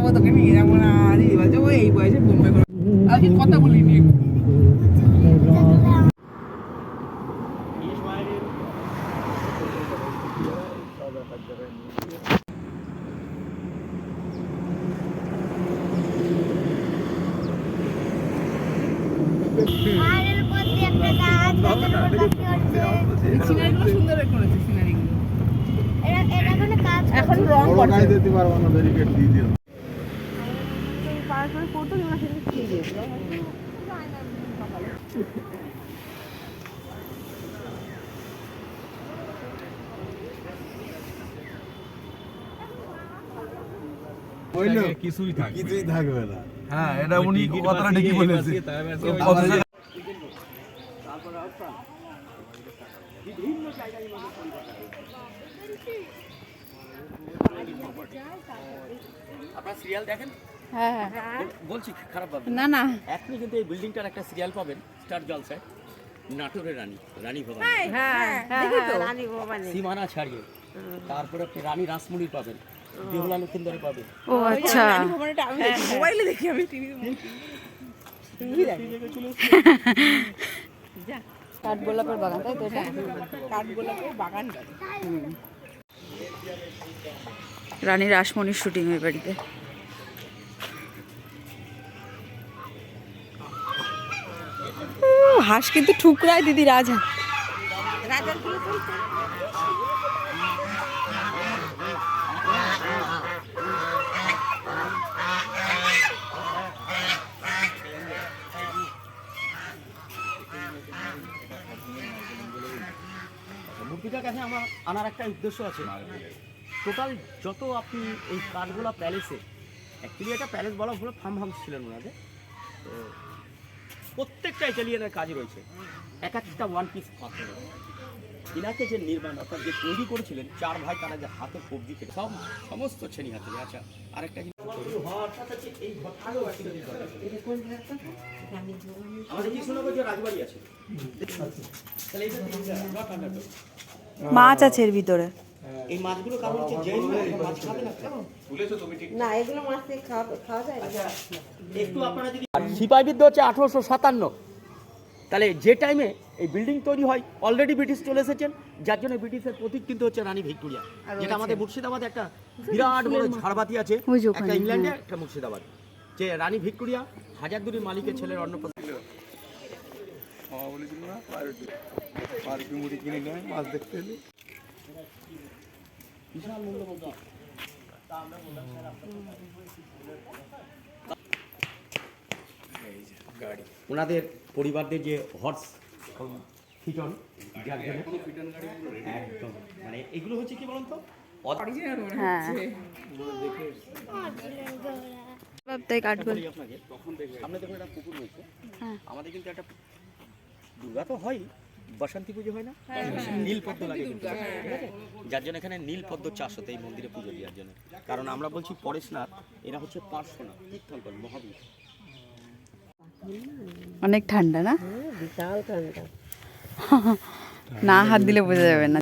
বিয়ে যাব না দিদি বলছে ও এই বয়সে বোম্বে করে আর কি কথা বলিনি এখন রং করছে। দিতে পারব না ব্যারিকেড দিয়ে দিও। পাড়াশোনা করতো না সেদিন খেয়ে দিয়েছিল কিছুই থাকবে না। হ্যাঁ এটা উনি কথাটা ঠিকই বলেছে। আপনারা সিরিয়াল দেখেন? হ্যাঁ হ্যাঁ। বলছি খারাপ ভাবে না। না এখনই কিন্তু এই বিল্ডিংটার একটা সিরিয়াল পাবেন স্টার জলসায় নাটোরের রানী রানী ভবানী। হ্যাঁ সীমানা ছাড়িয়ে তারপরে আপনি রানী রাসমুড়ির পাবেন বেহুলা লক্ষিন্দরে পাবেন। ও আচ্ছা। মোবাইলে দেখি আমি টিভি টিভি দেখি কাঠগোলাপের বাগান তাই তো এটা? কাঠগোলাপের বাগান রানী রাসমণির শুটিং ওই বাড়িতে। হাঁস কিন্তু ঠুকরায় দিদি রাজা। মূর্তিটার কাছে আমার আনার একটা উদ্দেশ্য আছে। টোটাল যত আপনি এই কাঠগোলা প্যালেসে অ্যাকচুয়ালি এটা প্যালেস বলা ভুল ফার্ম হাউস ছিলেন ওনাদের। তো প্রত্যেকটা ইটালিয়ানের কাজ রয়েছে। এক একটা ওয়ান পিস পাথর ইনাকে যে নির্মাণ অর্থাৎ যে তৈরি করেছিলেন, চার ভাই তারা যে হাতে কবজি কেটে সব সমস্ত শ্রেণি হাতে। আচ্ছা আরেকটা মাছ আছে এর ভিতরে। এই মাছগুলো কারণ হচ্ছে জৈন মাছ খাবে না একটু আপনারা যদি সিপাহি বিদ্যা হচ্ছে আঠারোশো সাতান্ন। তাহলে যে টাইমে এই বিল্ডিং তৈরি হয় অলরেডি ব্রিটিশ চলে এসেছেন। যার জন্য ব্রিটিশের প্রতীক কিন্তু হচ্ছে রানী ভিক্টোরিয়া। যেটা আমাদের মুর্শিদাবাদে একটা বিরাট বড় ঝাড়বাতি আছে একটা ইংল্যান্ডে একটা মুর্শিদাবাদ। যে রানী ভিক্টোরিয়া হাজারদুরি মালিকের ছেলের মামা বলেছিল না পাউরুটি পাউরুটি মুড়ি কিনে নেয় মাছ দেখতে এলে। বিশাল মূল্যবান ওনাদের পরিবারদের যে হর্স ফিটন একদম মানে এগুলো হচ্ছে কি বলুন তো হ্যাঁ। তাই কাঠগোলা বলি আপনাকে সামনে দেখুন একটা পুকুর রয়েছে। হ্যাঁ। আমাদের কিন্তু একটা দুর্গা তো হয় বসন্তী পুজো হয় না? নীল পদ্ম লাগে ঠিক আছে? যার জন্য এখানে নীল পদ্ম চাষ হতো এই মন্দিরে পুজো দেওয়ার জন্য। কারণ আমরা বলছি পরেশনাথ এরা হচ্ছে পার্শ্বনাথ তীর্থঙ্কর মহাবীর অনেক ঠান্ডা না? বিশাল ঠান্ডা। না হাত দিলে বোঝা যাবে না।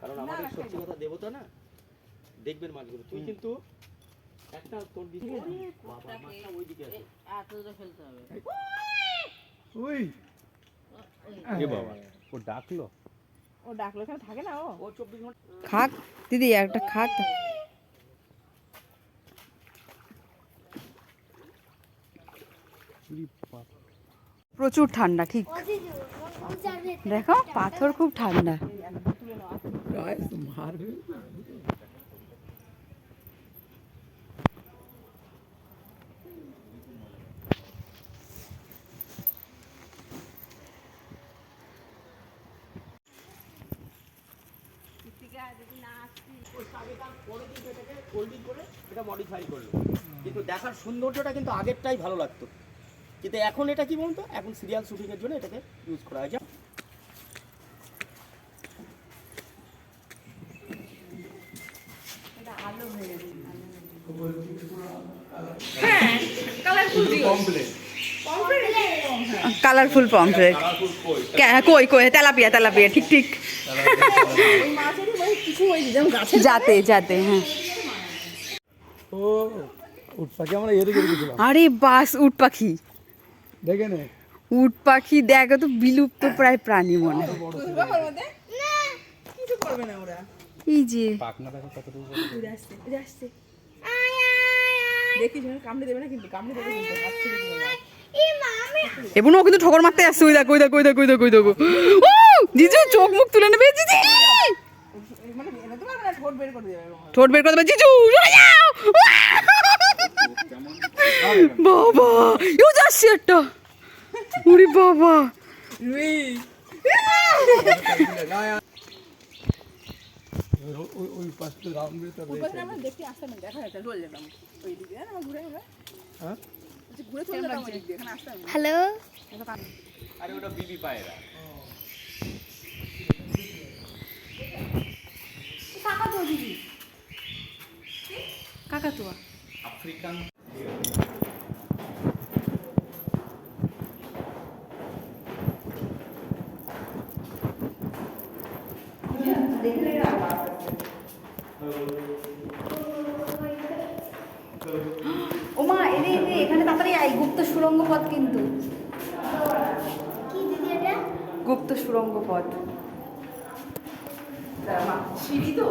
কারণ আমাদের সত্যি কথা দেবতা না দেখবেন মাছগুলো। তুই কিন্তু একটা তোর দিকে বাবা মাছটা ওই দিকে আছে ওই। এ বাবা ও ডাকলো? ও ডাকলো এখানে থাকে না ও? ও চব্বিশ ঘণ্টা খাক দিদি একটা খাক। প্রচুর ঠান্ডা ঠিক। দেখো পাথর খুব ঠান্ডা। কিন্তু দেখার সৌন্দর্যটা কিন্তু আগেরটাই ভালো লাগতো কিন্তু এখন এটা কি বলতো এখন সিরিয়াল শুটিংয়ের জন্য এটাকে ইউজ করা হয় যা কালারফুল পমফ্রেট কই কই, তেলাপিয়া তেলাপিয়া, ঠিক ঠিক। যাতে যাতে হ্যাঁ। আরে বাস উট পাখি। দেখে নে। উট পাখি দেখো তো বিলুপ্ত প্রায় প্রাণী মনে হয়। তুলবা ওর মধ্যে? কিছু করবে না ওরা। এই যে। এবং ও কিন্তু ঠোকর মারতে আসছে। ওই দেখো ওই দেখো ওই দেখো ওই দেখো ওই দেখো। জিজু চোখ মুখ তুলে নেবে জিজি মানে এনে তো পারবে না ঠোঁট বের করে দেবে ঠোঁট বের করে দেবে। জিজু সরে যাও! বাবা ইউ যাচ্ছে একটা। উরি বাবা। রুই ওই- ওই- ওই পাশটা রাউন্ড দিয়ে তো ওই পাশে আমরা না, দেখা যেত রোল যেতাম। ওই দিকে আমরা ঘুরে ঘুরে? হ্যাঁ? ঘুরে চলে যেতাম ওই দিক এখানে আসতাম হ্যালো? আরে ওটা বিবি পায়রা। কাকাতুয়া আফ্রিকান ওমা এরে এরে এখানে তাড়াতাড়ি আই গুপ্ত সুরঙ্গ পথ কিন্তু। কি দিদি এটা? গুপ্ত সুরঙ্গ পথ। সিঁড়ি তো?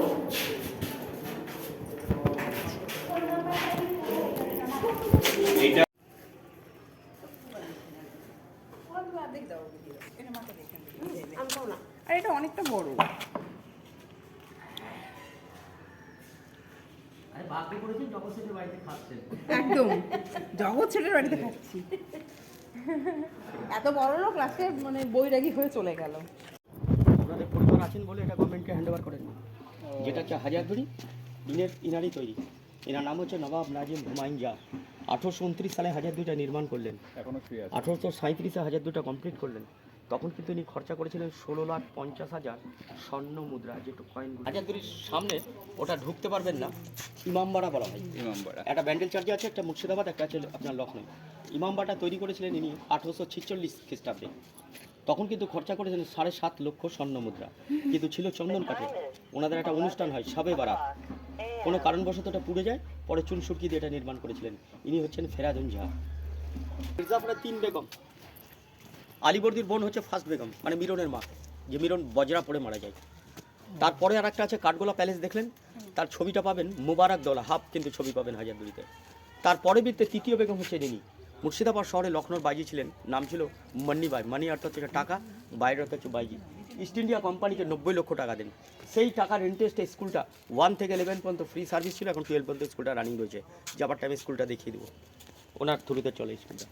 আর এটা অনেকটা বড়। একদম। জগৎ ছেলের বাড়িতে খাচ্ছি। এত বড় লোক লাস্টে মানে বৈরাগী হয়ে চলে গেল। পরিবার আছেন বলে এটা হ্যান্ড ওভার করেন যেটা হচ্ছে হাজারদুড়ি দিনের ইনারই তৈরি। এনার নাম হচ্ছে নবাব নাজিম হুমায়ুন জা আঠারোশো উনত্রিশ সালে হাজার দুইটা নির্মাণ করলেন। এখনও আঠারোশো সাঁত্রিশে হাজার দুটা কমপ্লিট করলেন। তখন কিন্তু ইনি খরচা করেছিলেন ষোলো লাখ পঞ্চাশ হাজার স্বর্ণ মুদ্রা যেটা কয়েন হাজার দুটির সামনে ওটা ঢুকতে পারবেন না। ইমামবাড়া বলা হয়। ইমামবাড়া। একটা ব্যান্ডেল চার্জে আছে একটা মুর্শিদাবাদ একটা আছে আপনার লখনৌ ইমামবাড়া তৈরি করেছিলেন ইনি আঠারোশো ছিচল্লিশ খ্রিস্টাব্দে। তখন কিন্তু খরচা করেছিলেন সাড়ে সাত লক্ষ স্বর্ণ মুদ্রা। কিন্তু ছিল চন্দন কাঠে। ওনাদের একটা অনুষ্ঠান হয়, সবে বারাত। কোনো কারণবশত এটা পুড়ে যায়, পরে চুন সুরকি দিয়ে এটা নির্মাণ করেছিলেন। ইনি হচ্ছেন ফেরাদুন ঝা। মির্জাপুরের তিন বেগম। আলিবর্দির বোন হচ্ছে ফার্স্ট বেগম মানে মিরনের মা, যে মিরন বজরা পড়ে মারা যায়। তারপরে আর একটা আছে, কাঠগোলা প্যালেস দেখলেন? তার ছবিটা পাবেন মুবারক দৌলা, হাফ কিন্তু ছবি পাবেন হাজারদুড়িতে তারপরে বৃত্তে তৃতীয় বেগম হচ্ছে যিনি মুর্শিদাবাদ শহরে লখনৌর বাইজি ছিলেন। নাম ছিল মান্নি বাই মানি অর্থ হচ্ছে টাকা, বাইরের অর্থ হচ্ছে বাইজি। ইস্ট ইন্ডিয়া কোম্পানিকে নব্বই লক্ষ টাকা দেন। সেই টাকার ইন্টারেস্টে স্কুলটা ওয়ান থেকে ইলেভেন পর্যন্ত ফ্রি সার্ভিস ছিল। এখন টুয়েলভ পর্যন্ত স্কুলটা রানিং রয়েছে। যাবার টাইমে স্কুলটা দেখিয়ে দেবো। ওনার থ্রুতে চলে স্কুলটা।